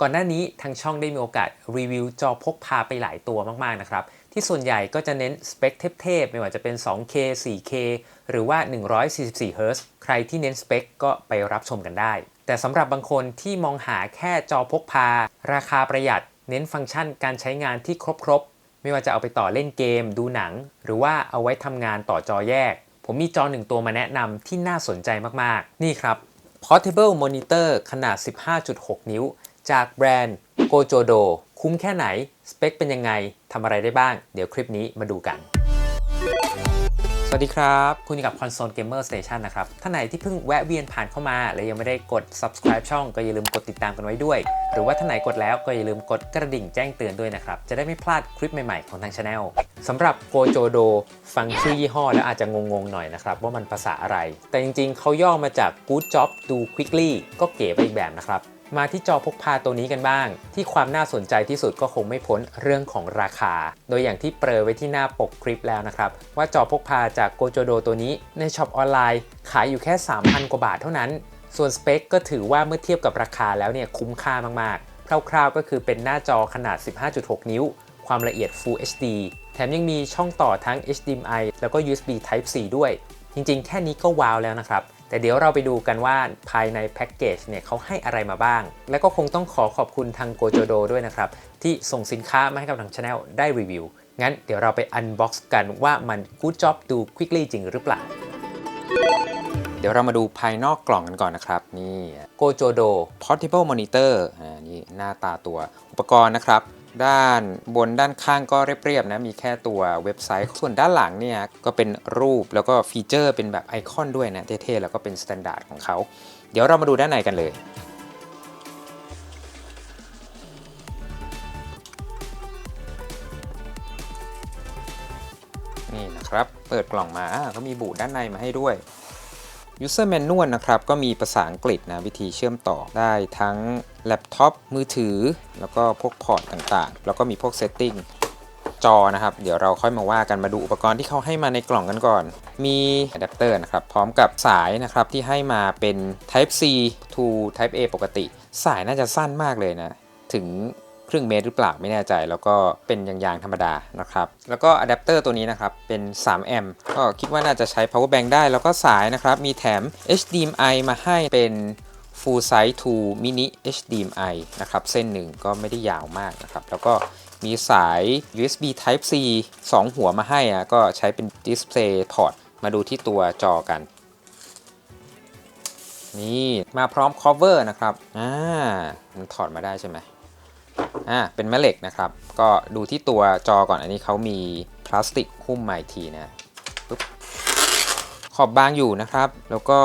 ก่อนหน้านี้ทางช่องได้มีโอกาสรีวิวจอพกพาไปหลายตัวมากๆนะครับ ที่ส่วนใหญ่ก็จะเน้นสเปคเทพๆไม่ว่าจะเป็น 2K 4K หรือว่า 144 Hz ใครที่เน้นสเปคก็ไปรับชมกันได้ แต่สำหรับบางคนที่มองหาแค่จอพกพา ราคาประหยัด เน้นฟังก์ชันการใช้งานที่ครบๆ ไม่ว่าจะเอาไปต่อเล่นเกม ดูหนัง หรือว่าเอาไว้ทำงานต่อจอแยก ผมมีจอหนึ่งตัวมาแนะนำที่น่าสนใจมากๆ นี่ครับ Portable Monitor ขนาด 15.6 นิ้ว จากแบรนด์ Gojodo คุ้มแค่ไหน สเปคเป็นยังไงทำอะไรได้บ้าง เดี๋ยวคลิปนี้มาดูกัน สวัสดีครับ คุณอยู่กับ Console Gamer Station นะครับ ท่านไหนที่เพิ่งแวะเวียนผ่านเข้ามา และยังไม่ได้กด subscribe ช่องก็อย่าลืมกดติดตามกันไว้ด้วย หรือว่าท่านไหนกดแล้วก็อย่าลืมกดกระดิ่งแจ้งเตือนด้วยนะครับ จะได้ไม่พลาดคลิปใหม่ๆของทางช anel สำหรับ Gojodo ฟังชื่อยี่ห้อแล้วอาจจะงงๆหน่อยนะครับ ว่ามันภาษาอะไร แต่จริงๆเขาย่อมาจาก Good Job Do Quickly ก็เก๋ไปอีกแบบนะครับ มาที่จอพกพาตัวนี้กันบ้าง ที่ความน่าสนใจที่สุดก็คงไม่พ้นเรื่องของราคา โดยอย่างที่เปรยไว้ที่หน้าปกคลิปแล้วนะครับ ว่าจอพกพาจากโกโจโดตัวนี้ในช็อปออนไลน์ ขายอยู่แค่ 3,000 กว่าบาทเท่านั้น ส่วนสเปคก็ถือว่าเมื่อเทียบกับราคาแล้วเนี่ยคุ้มค่ามากๆ คร่าวๆก็คือเป็นหน้าจอขนาด 15.6 นิ้ว ความละเอียด Full HD แถมยังมีช่องต่อทั้ง HDMI แล้วก็ USB Type C ด้วย จริงๆ แค่นี้ก็ว้าวแล้วนะครับ แต่เดี๋ยวเราไปดูกันว่าภายในแพ็กเกจเนี่ยเขาให้อะไรมาบ้าง และก็คงต้องขอขอบคุณทางโกโจโดด้วยนะครับ ที่ส่งสินค้ามาให้กับทางช anel ได้รีวิว งั้นเดี๋ยวเราไปอันบ็อกซ์กันว่ามัน Good Job ดู Quickly จริงหรือเปล่า เดี๋ยวเรามาดูภายนอกกล่องกันก่อนนะครับ นี่ Gojodo Portable Monitor อ่านี่หน้าตาตัวอุปกรณ์นะครับ ด้านบนด้านข้างก็เรียบๆนะมีแค่ตัวเว็บไซต์ ส่วนด้านหลังเนี่ยก็เป็นรูปแล้วก็ฟีเจอร์เป็นแบบไอคอนด้วยนะเท่ๆแล้วก็เป็นสแตนดาร์ดของเขาเดี๋ยวเรามาดูด้านในกันเลยนี่นะครับ เปิดกล่องมาเขามีบูทด้านในมาให้ด้วย User Manual นะครับ ก็มีภาษาอังกฤษนะ วิธีเชื่อมต่อได้ทั้งแล็ปท็อปมือถือ แล้วก็พวกพอร์ตต่างๆ แล้วก็มีพวก Setting จอนะครับ เดี๋ยวเราค่อยมาว่ากันมาดูอุปกรณ์ที่เขาให้มาในกล่องกันก่อน มีอะแดปเตอร์นะครับ พร้อมกับสายนะครับที่ให้มาเป็น Type C to Type A ปกติ สายน่าจะสั้นมากเลยนะ ถึง ครึ่งเมตรหรือเปล่าไม่แน่ใจ แล้วก็เป็นยางๆธรรมดานะครับแล้วก็อะแดปเตอร์ตัวนี้นะครับเป็น3แอมป์ก็คิดว่าน่าจะใช้ power bank ได้ แล้วก็สายนะครับมีแถม HDMI มาให้เป็น full size to mini HDMI นะครับเส้นหนึ่งก็ไม่ได้ยาวมากนะครับแล้วก็มีสาย USB Type C 2 หัวมาให้อะก็ใช้เป็น display port มาดูที่ตัวจอกัน นี่ มาพร้อม cover นะครับ อ่า มันถอดมาได้ใช่ไหม อ่าเป็นแม่เหล็กนะครับ ก็ดูที่ตัวจอก่อนอันนี้เขามีพลาสติกหุ้มมาอีกทีนะปึ๊บขอบบางอยู่นะครับ แล้วก็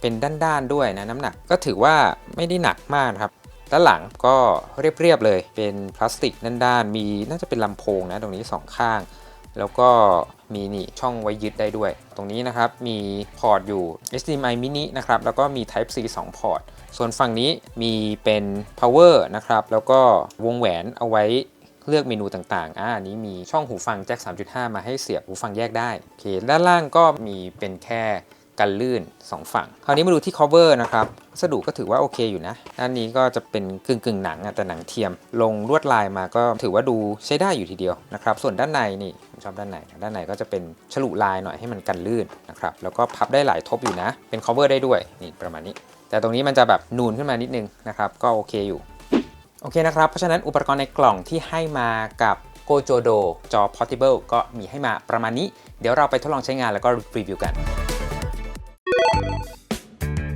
เป็นด้านๆด้วยนะน้ำหนักก็ถือว่าไม่ได้หนักมากครับด้านหลังก็เรียบๆเลยเป็นพลาสติกด้านๆมีน่าจะเป็นลำโพงนะตรงนี้สองข้าง แล้วก็มีนี่ช่องไว้ยึดได้ด้วย ตรงนี้นะครับมีพอร์ตอยู่ HDMI mini นะครับแล้วก็มี Type C 2 พอร์ต ส่วนฝั่งนี้มีเป็น power นะครับ แล้วก็วงแหวนเอาไว้เลือกเมนูต่างๆ อ่าอันนี้มีช่องหูฟังแจ็ค 3.5 มาให้เสียบหูฟังแยกได้ โอเค ด้านล่างก็มีเป็นแค่กันลื่น 2 ฝั่ง คราวนี้มาดูที่ cover นะครับวัสดุก็ถือว่าโอเคอยู่นะ ด้านนี้ก็จะเป็นกึ่งกึ่งหนังแต่หนังเทียม ลงลวดลายมาก็ถือว่าดูใช้ได้อยู่ทีเดียวนะครับ ส่วนด้านในนี่ผมชอบด้านใน ด้านในก็จะเป็นฉลุลายหน่อยให้มันกันลื่นนะครับ แล้วก็พับได้หลายทบอยู่นะ เป็น cover ได้ด้วย นี่ประมาณนี้ แต่ตรงนี้มันจะแบบนูนขึ้นมานิดนึงนะครับ ก็โอเคอยู่ โอเคนะครับ เพราะฉะนั้นอุปกรณ์ในกล่องที่ให้มากับ Gojodo จอ Portable ก็มีให้มาประมาณนี้ เดี๋ยวเราไปทดลองใช้งานแล้วก็รีวิวกัน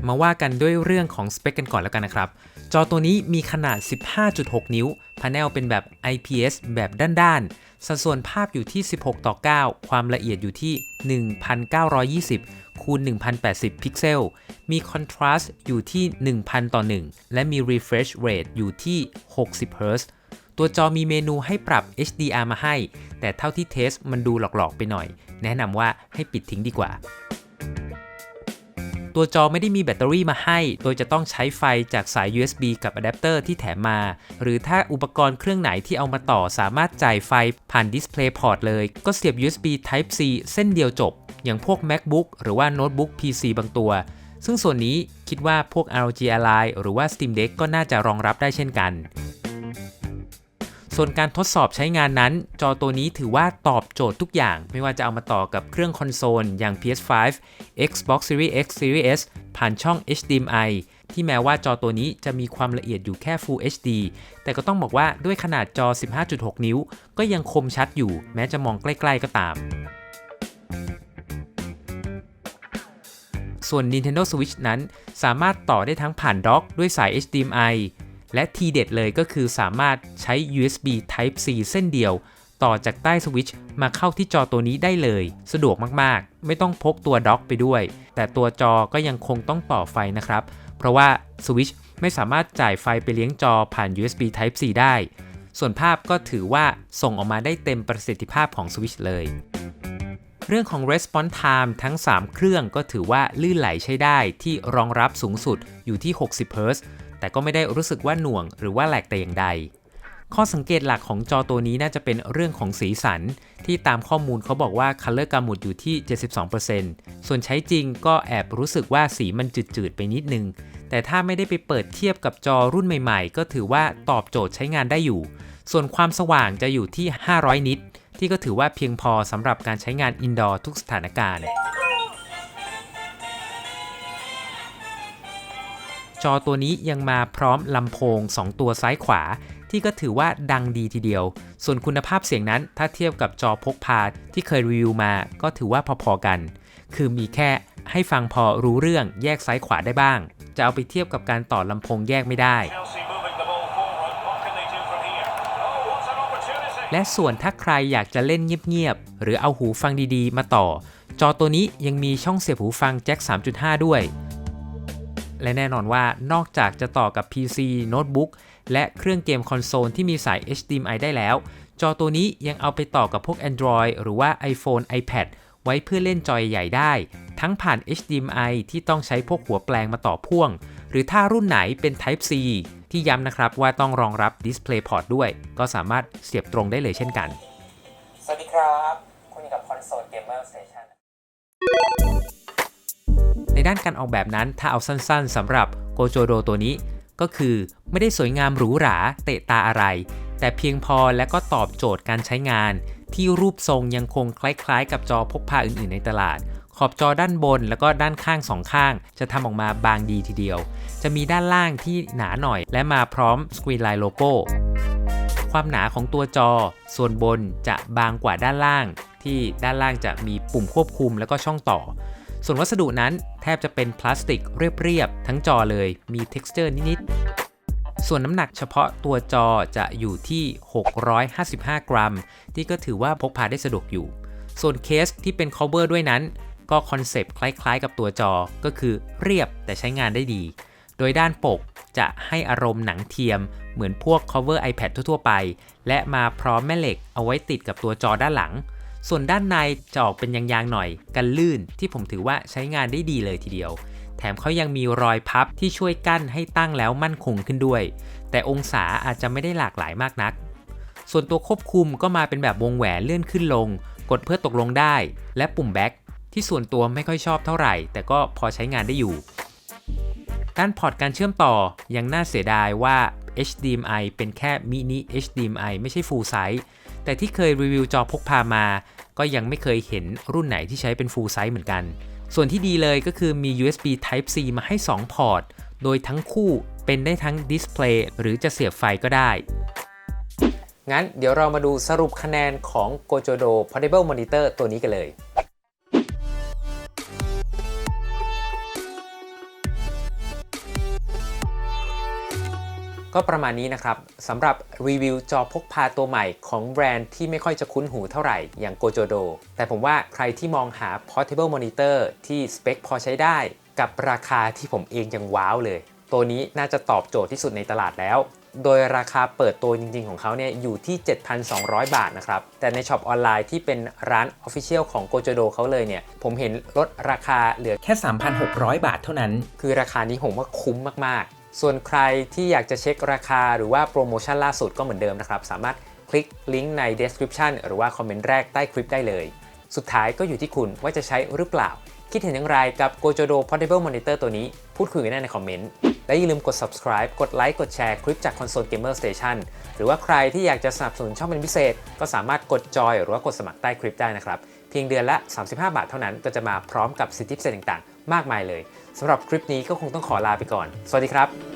มาว่ากันด้วยเรื่องของสเปคกันก่อนแล้วกันนะครับ จอตัวนี้มีขนาด 15.6 นิ้วพาเนลเป็นแบบ IPS แบบด้านๆ สัดส่วนภาพอยู่ที่ 16 ต่อ 9 ความละเอียดอยู่ที่ 1920 คูณ 1080 พิกเซล มีคอนทราสต์อยู่ที่ 1000 ต่อ 1 และมี refresh rate อยู่ที่ 60 Hz ตัวจอมีเมนูให้ปรับ HDR มาให้ แต่เท่าที่เทสมันดูหลอกๆไปหน่อย แนะนำว่าให้ปิดทิ้งดีกว่า ตัวจอไม่ได้มีแบตเตอรี่มาให้ โดยจะต้องใช้ไฟจากสาย USB กับอะแดปเตอร์ที่แถมมา หรือถ้าอุปกรณ์เครื่องไหนที่เอามาต่อสามารถจ่ายไฟผ่าน Display Port เลย ก็เสียบ USB Type C เส้นเดียวจบ อย่างพวก MacBook หรือว่าโน้ตบุ๊ก PC บางตัว ซึ่งส่วนนี้คิดว่าพวก ROG Ally หรือว่า Steam Deck ก็น่าจะรองรับได้เช่นกัน ส่วนการทดสอบใช้งานนั้น จอตัวนี้ถือว่าตอบโจทย์ทุกอย่าง ไม่ว่าจะเอามาต่อกับเครื่องคอนโซล อย่าง PS5 Xbox Series X Series S ผ่านช่อง HDMI ที่แม้ว่าจอตัวนี้จะมีความละเอียดอยู่แค่ Full HD แต่ก็ต้องบอกว่าด้วยขนาดจอ 15.6 นิ้ว ก็ยังคมชัดอยู่แม้จะมองใกล้ ๆ ก็ตาม ส่วน Nintendo Switch นั้น สามารถต่อได้ทั้งผ่านด็อกด้วยสาย HDMI และทีเด็ดเลยก็คือสามารถใช้ USB Type C เส้นเดียว ต่อจากใต้สวิตช์มาเข้าที่จอตัวนี้ได้เลย สะดวกมากๆ ไม่ต้องพกตัวด็อกไปด้วย แต่ตัวจอก็ยังคงต้องต่อไฟนะครับ เพราะว่าสวิตช์ไม่สามารถจ่ายไฟไปเลี้ยงจอผ่าน USB Type C ได้ ส่วนภาพก็ถือว่าส่งออกมาได้เต็มประสิทธิภาพของสวิตช์เลย เรื่องของ response time ทั้ง 3 เครื่องก็ถือว่าลื่นไหลใช้ได้ที่รองรับสูงสุดอยู่ที่ 60 Hz แต่ก็ไม่ได้รู้สึกว่าหน่วงหรือว่าแหลกแต่อย่างใด ข้อสังเกตหลักของจอตัวนี้น่าจะเป็นเรื่องของสีสัน ที่ตามข้อมูลเขาบอกว่า Color Gamut อยู่ที่ 72%ส่วนใช้จริงก็แอบรู้สึกว่าสีมันจืดๆไปนิดนึง แต่ถ้าไม่ได้ไปเปิดเทียบกับจอรุ่นใหม่ๆ ก็ถือว่าตอบโจทย์ใช้งานได้อยู่ ส่วนความสว่างจะอยู่ที่ 500 นิต ที่ก็ถือว่าเพียงพอสำหรับการใช้งานอินดอร์ทุกสถานการณ์ จอตัวนี้ยังมาพร้อมลำโพง 2 ตัวซ้ายขวา ที่ก็ถือว่าดังดีทีเดียว ส่วนคุณภาพเสียงนั้นถ้าเทียบกับจอพกพาที่เคยรีวิวมาก็ถือว่าพอๆกัน คือมีแค่ให้ฟังพอรู้เรื่องแยกซ้ายขวาได้บ้าง จะเอาไปเทียบกับการต่อลำโพงแยกไม่ได้ และส่วนถ้าใครอยากจะเล่นเงียบๆ หรือเอาหูฟังดีๆ มาต่อ จอตัวนี้ยังมีช่องเสียบหูฟังแจ็ค 3.5 ด้วย และแน่นอนว่านอกจากจะต่อกับ PC โน้ตบุ๊กและเครื่องเกมคอนโซลที่มีสาย HDMI ได้แล้ว จอตัวนี้ยังเอาไปต่อกับพวก Android หรือว่า iPhone iPad ไว้เพื่อเล่นจอยใหญ่ได้ ทั้งผ่าน HDMI ที่ต้องใช้พวกหัวแปลงมาต่อพ่วง หรือถ้ารุ่นไหนเป็น Type C ที่ย้ำนะครับว่าต้องรองรับ DisplayPort ด้วย ก็สามารถเสียบตรงได้เลยเช่นกัน สวัสดีครับคุณอยู่กับ Console Gamer Station ในด้านการออกแบบนั้นถ้าเอาสั้นๆสำหรับ Gojodo ตัวนี้ ก็คือไม่ได้สวยงามหรูหราเตะตาอะไร แต่เพียงพอและก็ตอบโจทย์การใช้งาน ที่รูปทรงยังคงคล้ายๆ กับจอพกพาอื่นๆในตลาด ขอบจอด้านบนแล้วก็ด้านข้างสองข้าง จะทำออกมาบางดีทีเดียว จะมีด้านล่างที่หนาหน่อย และมาพร้อมสกรีนไลน์โลโก้ ความหนาของตัวจอ ส่วนบนจะบางกว่าด้านล่าง ที่ด้านล่างจะมีปุ่มควบคุมแล้วก็ช่องต่อ ส่วนวัสดุนั้นแทบจะเป็นพลาสติกเรียบๆทั้งจอเลยมี texture นิดๆส่วนน้ำหนักเฉพาะตัวจอจะอยู่ที่ 655 กรัม ที่ก็ถือว่าพกพาได้สะดวกอยู่ ส่วนเคสที่เป็น cover ด้วยนั้น ก็คอนเซปต์คล้ายๆ กับตัวจอก็คือเรียบแต่ใช้งานได้ดี โดยด้านปกจะให้อารมณ์หนังเทียม เหมือนพวก cover iPad ทั่วๆ ไป และมาพร้อมแม่เหล็กเอาไว้ติดกับตัวจอด้านหลัง ส่วนด้านในจะออกเป็นยางๆหน่อย กันลื่นที่ผมถือว่าใช้งานได้ดีเลยทีเดียว แถมเขายังมีรอยพับที่ช่วยกั้นให้ตั้งแล้วมั่นคงขึ้นด้วย แต่องศาอาจจะไม่ได้หลากหลายมากนัก ส่วนตัวควบคุมก็มาเป็นแบบวงแหวนเลื่อนขึ้นลง กดเพื่อตกลงได้ และปุ่มแบ็ค ที่ส่วนตัวไม่ค่อยชอบเท่าไหร่ แต่ก็พอใช้งานได้อยู่ ด้านพอร์ตการเชื่อมต่อยังน่าเสียดายว่า HDMI เป็นแค่มินิ HDMI ไม่ใช่ Full Size แต่ที่เคยรีวิวจอพกพามา ก็ยังไม่เคยเห็นรุ่นไหนที่ใช้เป็น Full Size เหมือนกัน ส่วนที่ดีเลยก็คือมี USB Type C มาให้ 2 พอร์ต โดยทั้งคู่เป็นได้ทั้งดิสเพลย์หรือจะเสียบไฟก็ได้ งั้นเดี๋ยวเรามาดูสรุปคะแนนของ Gojodo Portable Monitor ตัวนี้กันเลย ก็ประมาณนี้นะครับสำหรับรีวิวจอพกพาตัวใหม่ของแบรนด์ที่ไม่ค่อยจะคุ้นหูเท่าไหร่อย่าง Gojodo แต่ผมว่าใครที่มองหา Portable Monitor ที่สเปคพอใช้ได้ กับราคาที่ผมเองยังว้าวเลย ตัวนี้น่าจะตอบโจทย์ที่สุดในตลาดแล้ว โดยราคาเปิดตัวจริง ๆ ของเขาเนี่ยอยู่ที่ 7,200 บาทนะครับ แต่ในช็อปออนไลน์ที่เป็นร้าน Official ของ Gojodo เขาเลยเนี่ย ผมเห็นลดราคาเหลือแค่ 3,600 บาทเท่านั้น คือราคานี้ผมว่าคุ้มมากๆ ส่วนใครที่อยากจะเช็คราคาหรือว่าโปรโมชั่นล่าสุดก็เหมือนเดิมนะครับ สามารถคลิกลิงก์ใน description หรือว่าคอมเมนต์แรกใต้คลิปได้เลย สุดท้ายก็อยู่ที่คุณว่าจะใช้หรือเปล่า คิดเห็นอย่างไรกับ Gojodo Portable Monitor ตัวนี้ พูดคุยกันได้ในคอมเมนต์ และอย่าลืมกด subscribe กดไลค์กดแชร์คลิปจาก Console Gamer Station หรือว่าใครที่อยากจะสนับสนุนช่องเป็นพิเศษ ก็สามารถกดจอยหรือว่ากดสมัครใต้คลิปได้นะครับเพียงเดือนละ 35 บาทเท่านั้นก็จะมาพร้อมกับสิทธิพิเศษต่างๆ มากมายเลยสำหรับคลิปนี้ก็คงต้องขอลาไปก่อน สวัสดีครับ